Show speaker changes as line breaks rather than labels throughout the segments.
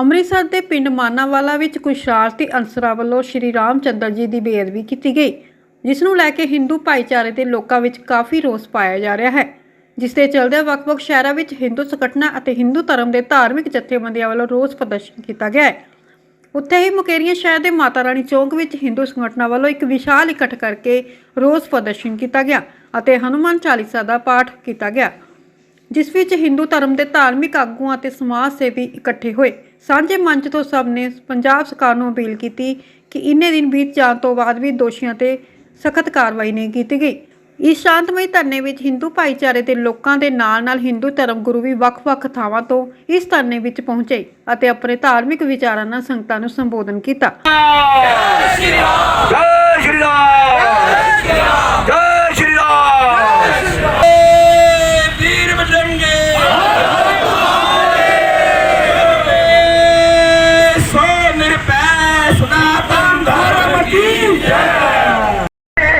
ਅੰਮ੍ਰਿਤਸਰ ਦੇ ਪਿੰਡ ਮਾਨਾਵਾਲਾ ਵਿੱਚ ਕੁਝ ਸ਼ਰਾਰਤੀ ਅਨਸਰਾਂ ਵੱਲੋਂ ਸ਼੍ਰੀ ਰਾਮ ਚੰਦਰ ਜੀ ਦੀ ਬੇਅਦਬੀ ਕੀਤੀ ਗਈ, ਜਿਸ ਨੂੰ ਲੈ ਕੇ ਹਿੰਦੂ ਭਾਈਚਾਰੇ ਦੇ ਲੋਕਾਂ ਵਿੱਚ ਕਾਫੀ ਰੋਸ ਪਾਇਆ ਜਾ ਰਿਹਾ ਹੈ, ਜਿਸ ਦੇ ਚਲਦੇ ਵੱਖ-ਵੱਖ ਸ਼ਹਿਰਾਂ ਵਿੱਚ ਹਿੰਦੂ ਸੰਗਠਨਾਂ ਅਤੇ ਹਿੰਦੂ ਧਰਮ ਦੇ ਧਾਰਮਿਕ ਜਥੇਬੰਦੀਆਂ ਵੱਲੋਂ ਰੋਸ ਪ੍ਰਦਰਸ਼ਨ ਕੀਤਾ ਗਿਆ ਹੈ। ਉੱਥੇ ਹੀ ਮੁਕੇਰੀਆਂ ਸ਼ਹਿਰ ਦੇ ਮਾਤਾ ਰਾਣੀ ਚੌਂਕ ਵਿੱਚ ਹਿੰਦੂ ਸੰਗਠਨਾਂ ਵੱਲੋਂ ਇੱਕ ਵਿਸ਼ਾਲ ਇਕੱਠ ਕਰਕੇ ਰੋਸ ਪ੍ਰਦਰਸ਼ਨ ਕੀਤਾ ਗਿਆ ਅਤੇ ਹਨੂਮਾਨ ਚਾਲੀਸਾ ਦਾ ਪਾਠ ਕੀਤਾ ਗਿਆ। ਜਿਸ ਵਿੱਚ ਹਿੰਦੂ ਧਰਮ ਦੇ ਧਾਰਮਿਕ ਆਗੂਆਂ ਅਤੇ ਸਮਾਜ ਸੇਵੀ ਇਕੱਠੇ ਹੋਏ। ਸਾਂਝੇ ਮੰਚ ਤੋਂ ਸਭ ਨੇ ਪੰਜਾਬ ਸਰਕਾਰ ਨੂੰ ਅਪੀਲ ਕੀਤੀ ਕਿ ਇੰਨੇ ਦਿਨ ਬੀਤ ਜਾਣ ਤੋਂ ਬਾਅਦ ਵੀ ਦੋਸ਼ੀਆਂ ਤੇ ਸਖਤ ਕਾਰਵਾਈ ਨਹੀਂ ਕੀਤੀ ਗਈ। ਇਸ ਸ਼ਾਂਤਮਈ ਧਰਨੇ ਵਿੱਚ ਹਿੰਦੂ ਭਾਈਚਾਰੇ ਦੇ ਲੋਕਾਂ ਦੇ ਨਾਲ-ਨਾਲ ਹਿੰਦੂ ਧਰਮ ਗੁਰੂ ਵੀ ਵੱਖ-ਵੱਖ ਥਾਵਾਂ ਤੋਂ ਇਸ ਧਰਨੇ ਵਿੱਚ ਪਹੁੰਚੇ ਅਤੇ ਆਪਣੇ ਧਾਰਮਿਕ ਵਿਚਾਰਾਂ ਨਾਲ ਸੰਗਤਾਂ ਨੂੰ ਸੰਬੋਧਨ ਕੀਤਾ।
ਜੈ ਸ਼੍ਰੀ ਰਾਮ!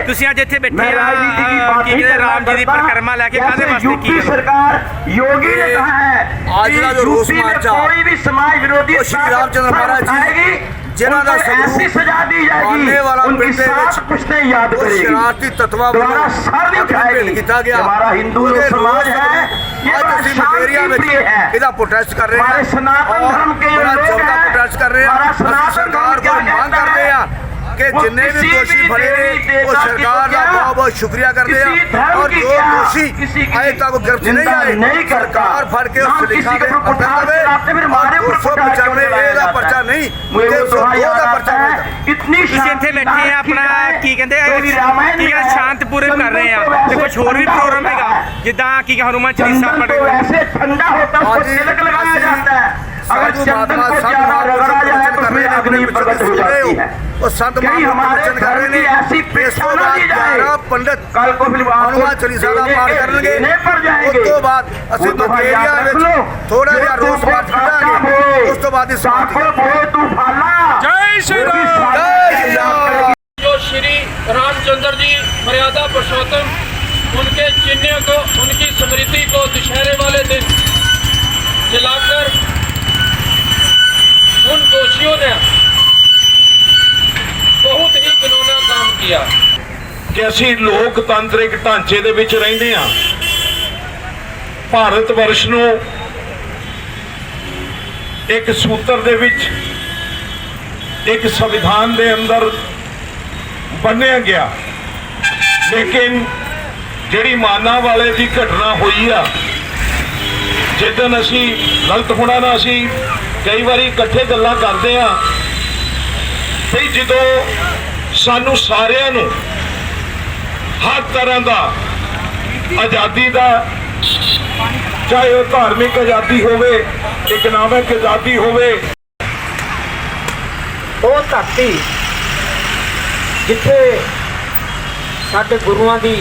ਤੁਸੀਂ ਅੱਜ ਇੱਥੇ ਬੈਠੇ
मैं
ਆ
राजनीति की
ਅਹ,
बात
ਕੀ
नहीं
ਕਹਿੰਦੇ
करना
ਰਾਮ ਜੀ ਦੀ
चाहता।
ਪਰਿਕਰਮਾ ਲੈ ਕੇ ਕਾਹਦੇ
जैसे
ਵਾਸਤੇ ਕੀ
यूपी
ਕਰਨਾ?
सरकार योगी ने कहा है
आज
कि
का जो रोष
यूपी में
मार्च है,
कोई भी समाज विरोधी
वो श्री रामचंद्र महाराज जी,
आएगी
जिन्हों का
उनको
स्वरूप
ऐसी सजा दी जाएगी
आने वाला
उनकी
पिंड ਦੇ
साथ
ਵਿੱਚ
कुछ नहीं याद
ਉਹ
करेगी
ਸ਼ਰਾਰਤੀ ਤੱਤਵਾਂ ਵੱਲੋਂ
द्वारा सर भी
ਆਪਣਾ
उठाएगी
ਭੇਟ ਕੀਤਾ ਗਿਆ
हमारा हिंदू
ਉਹਦੇ
जो समाज
ਰੋਸ
है ये
ਅੱਜ
बड़ा
ਅਸੀਂ ਮਕੇਰੀਆ ਵਿੱਚ
शांतिप्रिय है
ਇਹਦਾ ਪ੍ਰੋਟੈਸਟ ਕਰ ਰਹੇ
हमारे सनातन
ਔਰ
धर्म के जो
ਬੜਾ
लोग
ਜ਼ੋਰਦਾਰ
हैं,
ਪ੍ਰੋਟੈਸਟ ਕਰ ਰਹੇ ਹਾਂ
हमारा
ਅਸੀਂ
सनातन
ਸਰਕਾਰ ਕਿ ਜਿੰਨੇ ਵੀ ਦੋਸ਼ੀ ਫੜੇ ਨੇ ਉਹ ਸਰਕਾਰ ਦਾ ਬਹੁਤ ਬਹੁਤ ਸ਼ੁਕਰੀਆ ਕਰਦੇ
ਆ।
ਔਰ ਜੋ ਦੋਸ਼ੀ ਅਜੇ ਤੱਕ
ਗ੍ਰਿਫਤ ਨਹੀਂ ਆਏ ਸਰਕਾਰ ਫੜ ਕੇ
ਉਸ ਲਿਖਾ
ਦੇ ਅਟਕਾਵੇ
ਔਰ
295
ਏ
ਦਾ
ਪਰਚਾ ਨਹੀਂ
302
ਦਾ ਪਰਚਾ
ਹੋਏਗਾ ਇਤਨੀ
ਤੁਸੀਂ ਇੱਥੇ ਬੈਠੇ ਆ ਆਪਣਾ ਕੀ ਕਹਿੰਦੇ ਕੀ ਕਹਿੰਦੇ ਸ਼ਾਂਤਪੂਰਨ ਕਰ ਰਹੇ ਆ। ਤੇ ਕੁਝ ਹੋਰ ਵੀ ਪ੍ਰੋਗਰਾਮ ਹੈਗਾ ਜਿੱਦਾਂ ਕੀ ਹਨੂਮਾਨ ਚਾਲੀਸਾ ਪੜ੍ਹ
ਠੰਡਾ
ਹੋਤਾ
ਉਸ ਤਿਲਕ
ਲਗਾਇਆ
ਜਾਂਦਾ ਹੈ। अगर चंदन ज़्यादा रगड़ा जाए तो फिर
हो
जाती है।
और संत
हमारे की ऐसी
पंडित
कल को फिर
हनुमान चालीसा पाठ
करेंगे। पर जाएँगे। तो बाद
तो
एरिया
में
थोड़ा
पाठ करेंगे उस तो
बाद इस तू फाला जय
श्री
राम।
जय राम।
जो श्री रामचंद्र जी मर्यादा पुरुषोत्तम उनके चिन्ह को उनकी स्मृति को दशहरे वाले ਰਹੀ ਆ
ਕਿ ਅਸੀਂ ਲੋਕਤੰਤਰਿਕ ਢਾਂਚੇ ਦੇ ਵਿੱਚ ਰਹਿੰਦੇ ਆ। ਭਾਰਤ ਵਰਸ਼ ਨੂੰ ਇੱਕ ਸੂਤਰ ਦੇ ਵਿੱਚ, ਇੱਕ ਸੰਵਿਧਾਨ ਦੇ ਅੰਦਰ ਬੰਨਿਆ ਗਿਆ। ਲੇਕਿਨ ਜਿਹੜੀ ਮਾਨਾ ਵਾਲੇ ਦੀ ਘਟਨਾ ਹੋਈ ਆ ਜਿੱਦਨ ਅਸੀਂ ਗਲਤ ਹੋਣਾ ਨਾ ਅਸੀਂ ਕਈ ਵਾਰੀ ਇਕੱਠੇ ਗੱਲਾਂ ਕਰਦੇ ਆ। ਤੇ ਜਦੋਂ ਸਾਨੂੰ ਸਾਰਿਆਂ ਨੂੰ ਹਰ ਤਰ੍ਹਾਂ ਦਾ ਆਜ਼ਾਦੀ ਦਾ, ਚਾਹੇ ਉਹ ਧਾਰਮਿਕ ਆਜ਼ਾਦੀ ਹੋਵੇ ਇਕਨੋਮਿਕ ਆਜ਼ਾਦੀ ਹੋਵੇ।
ਉਹ ਧਰਤੀ ਜਿੱਥੇ ਸਾਡੇ ਗੁਰੂਆਂ ਦੀ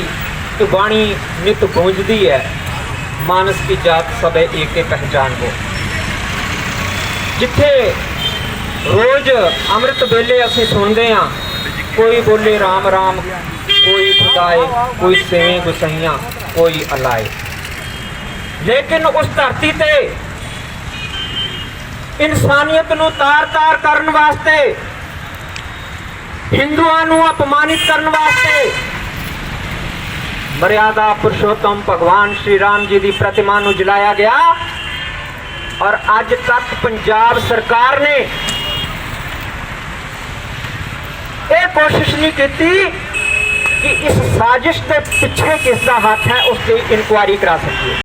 ਬਾਣੀ ਨਿਤ ਗੂੰਜਦੀ ਹੈ, ਮਾਨਸ ਕੀ ਜਾਤ ਸਭੇ ਏਕੇ ਪਹਿਚਾਨ ਹੋ। ਜਿੱਥੇ ਰੋਜ਼ ਅੰਮ੍ਰਿਤ ਵੇਲੇ ਅਸੀਂ ਸੁਣਦੇ ਹਾਂ ਕੋਈ ਬੋਲੇ RAM RAM ਕੋਈ ਖੁਦਾਏ, ਕੋਈ ਸੇਵੇਂ ਗੁਸਈਆਂ ਕੋਈ ਅਲਾਏ। ਲੇਕਿਨ ਉਸ ਧਰਤੀ ਤੇ ਇਨਸਾਨੀਅਤ ਨੂੰ ਤਾਰ-ਤਾਰ ਕਰਨ ਵਾਸਤੇ, ਹਿੰਦੂਆਂ ਨੂੰ ਅਪਮਾਨਿਤ ਕਰਨ ਵਾਸਤੇ, ਮਰਿਆਦਾ ਪੁਰਸ਼ੋਤਮ ਭਗਵਾਨ ਸ਼੍ਰੀ ਰਾਮ ਜੀ ਦੀ ਪ੍ਰਤਿਮਾ ਨੂੰ ਜਲਾਇਆ ਗਿਆ। ਔਰ ਅੱਜ ਤੱਕ ਪੰਜਾਬ ਸਰਕਾਰ ਨੇ ਕੋਸ਼ਿਸ਼ ਨਹੀਂ ਕੀਤੀ ਕਿ ਇਸ ਸਾਜ਼ਿਸ਼ ਦੇ ਪਿੱਛੇ ਕਿਸ ਦਾ ਹੱਥ ਹੈ ਉਸ ਦੀ ਇਨਕੁਆਇਰੀ ਕਰਾ ਸਕੀਏ